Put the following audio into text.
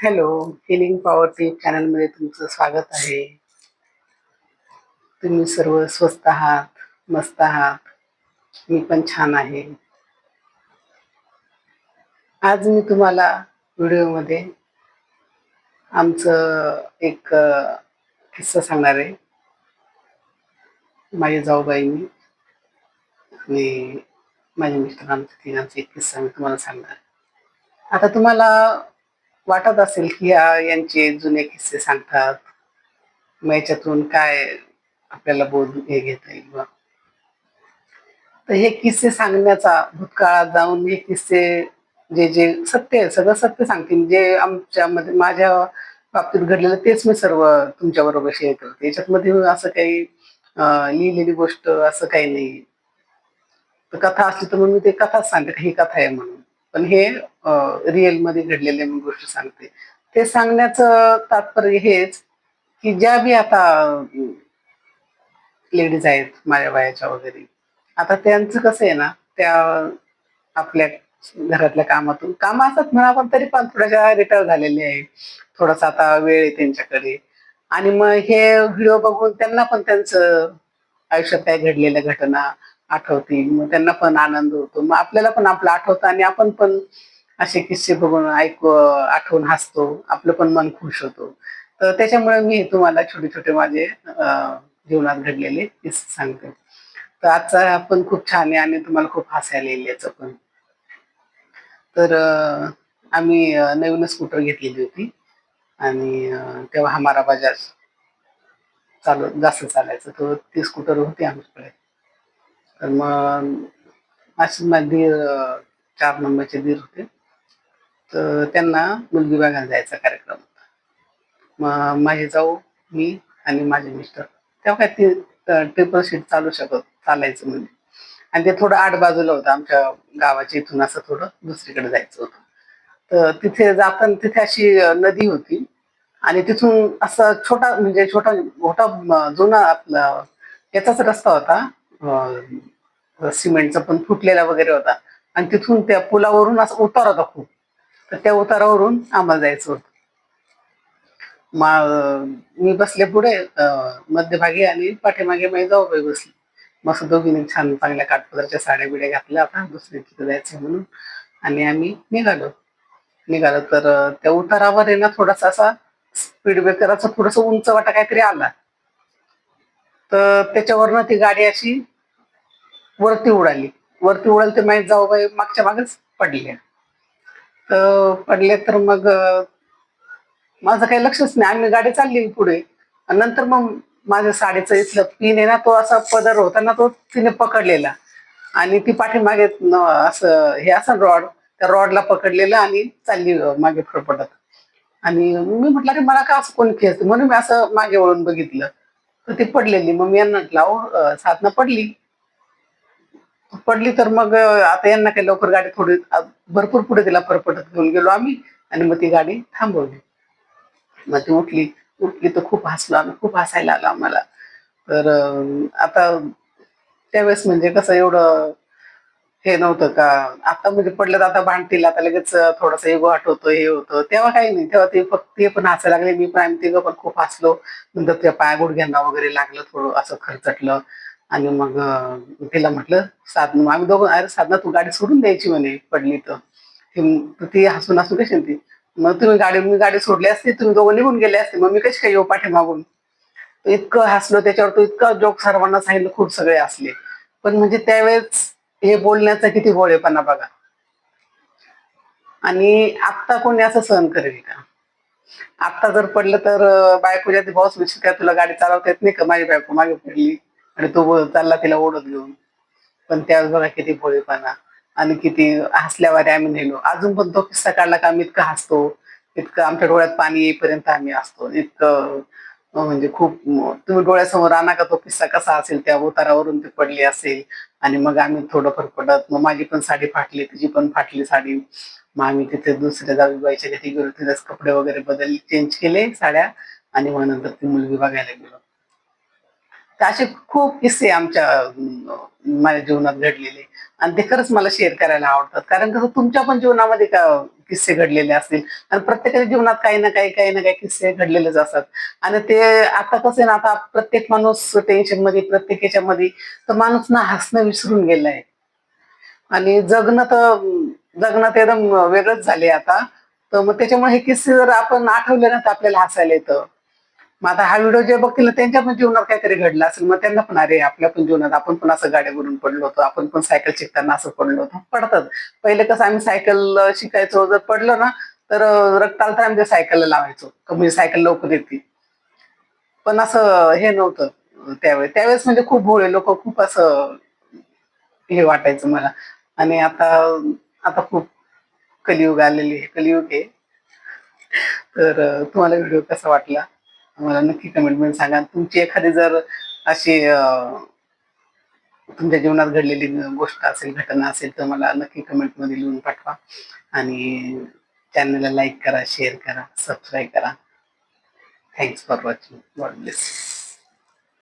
Hello healing power टीप चॅनलमध्ये तुमचं स्वागत आहे. तुम्ही सर्व स्वस्त आहात मस्त आहात. मी पण छान आहे. आज मी तुम्हाला व्हिडिओमध्ये आमचं एक किस्सा सांगणार आहे. माझी जाऊबाईंनी आणि माझ्या मिस्टरांचा तिघांचा एक किस्सा मी तुम्हाला सांगणार आता तुम्हाला वाटत असेल की यांचे जुने किस्से सांगतात. मग याच्यातून काय आपल्याला बोध हे घेता येईल बा. तर हे किस्से सांगण्याचा भूतकाळात जाऊन हे किस्से जे जे सत्य आहे सगळं सत्य सांगतील. जे आमच्यामध्ये माझ्या बाबतीत घडलेलं तेच मी सर्व तुमच्या बरोबर शेअर करते. याच्यात मध्ये असं काही लिहिलेली गोष्ट असं काही नाही. तर कथा असली तर मग मी ते कथाच सांगते ही कथा आहे म्हणून. पण हे रिअलमध्ये घडलेले मी गोष्ट सांगते. ते सांगण्याचं तात्पर्य हेच की ज्या बी आता लेडीज आहेत माझ्या वयाच्या वगैरे आता त्यांचं कसं आहे ना त्या आपल्या घरातल्या कामातून काम असतात म्हणा पण तरी पण थोड्याशा रिटायर झालेले आहे. थोडासा आता वेळ आहे त्यांच्याकडे. आणि मग हे व्हिडिओ बघून त्यांना पण त्यांचं आयुष्यात काय घडलेल्या घटना आठवतील मग त्यांना पण आनंद होतो. मग आपल्याला पण आपलं आठवतं आणि आपण पण असे किस्से बघून ऐकू आठवून हसतो. आपलं पण मन खुश होतो. तर त्याच्यामुळे मी तुम्हाला छोटे छोटे माझे जीवनात घडलेले किस्से सांगते. तर आजचा पण खूप छान आहे आणि तुम्हाला खूप हसायला येईल याचं पण. तर आम्ही नवीन नवीनच स्कूटर घेतलेली होती. आणि तेव्हा हमारा बजाज चालू जास्त चालायचं. तर ती स्कूटर होती आमच्याकडे. तर मग अशीच माझे दीर चार नंबरचे दीर होते. तर त्यांना मुलगी बघायला जायचा कार्यक्रम होता. मग माझे जाऊ मी आणि माझे मिस्टर. तेव्हा काय ती ट्रिपल सीट चालू शकत चालायचं म्हणजे आणि ते थोडं आठ बाजूला होतं. आमच्या गावाच्या इथून असं थोडं दुसरीकडे जायचं होतं. तर तिथे जाताना तिथे अशी नदी होती. आणि तिथून असं छोटा म्हणजे छोटा मोठा जुना आपला याचाच रस्ता होता. सिमेंटचा पण फुटलेला वगैरे होता. आणि तिथून त्या पुलावरून असं उतार होता खूप. तर त्या उतारावरून आम्हाला जायचं होतं. मा मी बसले पुढे मध्यभागी आणि पाठीमागे माझी जाऊबाई बसली. मस्त दोघींनी छान चांगल्या काठपदराच्या साड्या बिड्या घातल्या. आता दुसरी तिथे जायचं म्हणून. आणि आम्ही निघालो. निघालो तर त्या उतारावर आहे ना थोडासा असा स्पीड ब्रेकरचा थोडस उंच वाटा काहीतरी आला. तर त्याच्यावरनं ती गाडी अशी वरती उडाली. वरती उडाली माहीत माझी जाऊबाई मागच्या मागच पडल्या तर पडले तर मग माझं काही लक्षच नाही. आम्ही गाडी चालली पुढे. आणि नंतर मग माझ्या साडीचं इथलं पिन आहे ना तो असा पदर होता ना तो तिने पकडलेला. आणि ती पाठीमागे असं हे असं रॉड त्या रॉडला पकडलेलं आणि चालली मागे फडफडत. आणि मी म्हटलं की मला का असं कोण खेळतं? म्हणून मी असं मागे वळून बघितलं. तर ती पडलेली. मग मी यांना म्हटलं साधना पडली. पडली तर मग आता यांना काही लवकर गाडी थोडी भरपूर पुढे तिला परपटत घेऊन गेलो आम्ही. आणि मग ती गाडी थांबवली. मग ती उठली. उठली तर खूप हसलो आम्ही. खूप हसायला आलं आम्हाला. तर आता त्यावेळेस म्हणजे कसं एवढं हे नव्हतं का? आता म्हणजे पडलं तर आता भांडतील. आता लगेच थोडस इगो आठवतो हे होतं. तेव्हा काही नाही. तेव्हा ते फक्त ते पण हसायला लागले. मी पण आम्ही तिघं पण खूप हसलो. नंतर त्या पाया गुडघ्यांना वगैरे लागलं थोडं असं खरचटलं. आणि मग तिला म्हटलं साधन आम्ही दोघं अरे साधना तू गाडी सोडून द्यायची म्हणे पडली तर. ती ती हसून हसून कशी ती मग तुम्ही गाडी मी गाडी सोडली असती तुम्ही दोघं निघून गेले असते मग मी कशी काय येऊ पाठीमागून? तो इतकं हसलो त्याच्यावर तो इतका जोक सर्वांना सांगितलं खूप सगळे हसले. पण म्हणजे त्यावेळेस हे बोलण्याचा किती भोळेपणा बघा. आणि आत्ता कोणी असं सहन करेल का? आत्ता जर पडलं तर बायकोच्या ती बॉस विषय काय तुला गाडी चालवता येत नाही का? माझी बायको मागे पडली. आणि तो चालला तिला ओढत घेऊन. पण त्यावेळेस बघा किती भोळेपणा. आणि किती हसल्यावारे आम्ही नेलो अजून पण तो किस्सा काढला का आम्ही इतकं हसतो. इतकं आमच्या डोळ्यात पाणी येईपर्यंत आम्ही असतो. इतकं म्हणजे खूप तुम्ही डोळ्यासमोर आणा का तो किस्सा कसा असेल त्या उतारावरून ती पडली असेल. आणि मग आम्ही थोडं फरफडत मग माझी पण साडी फाटली तिची पण फाटली साडी. मग आम्ही तिथे दुसऱ्या जाऊबाईच्या घरी गेलो. तिथेच कपडे वगैरे बदलले चेंज केले साड्या. आणि मग नंतर ती मुलगी बघायला गेलो. तर असे खूप किस्से आमच्या माझ्या जीवनात घडलेले. आणि ते खरंच मला शेअर करायला आवडतात. कारण कसं तुमच्या पण जीवनामध्ये का किस्से घडलेले असतील? आणि प्रत्येकाच्या जीवनात काही ना काही काही ना काही किस्से घडलेलेच असतात. आणि ते आता कसं ना आता प्रत्येक माणूस टेन्शनमध्ये प्रत्येक याच्यामध्ये तर माणूस ना हसणं विसरून गेलाय आणि जगणं तर जगणं तर एकदम वेगळंच झाले आता. तर मग त्याच्यामुळे हे किस्से जर आपण आठवले ना तर आपल्याला हसायला येतं. मग आता हा व्हिडिओ जे बघतील ना, त्यांच्या पण जीवनात काहीतरी घडलं असेल. मग त्यांना पण अरे आपल्या पण जीवनात आपण पण असं गाड्यावरून पडलो होतो. आपण पण सायकल शिकताना असं पडलो होतो. पडतात. पहिले कसं आम्ही सायकल शिकायचो. जर पडलो ना तर रक्त तर आम्ही त्या सायकलला लावायचो. का म्हणजे सायकल लवकर येते. पण असं हे नव्हतं त्यावेळेस. त्यावेळेस म्हणजे खूप भोळे लोक खूप असं हे वाटायचं मला. आणि आता आता खूप कलियुग आलेली आहे. कलियुग आहे. तर तुम्हाला व्हिडिओ कसा वाटला? मला नक्की कमेंटमेंट सांगा. तुमची एखादी जर अशी तुमच्या जीवनात घडलेली गोष्ट असेल घटना असेल तर मला नक्की कमेंटमध्ये लिहून पाठवा. आणि चॅनलला लाईक करा शेअर करा सबस्क्राईब करा. Thanks for watching God bless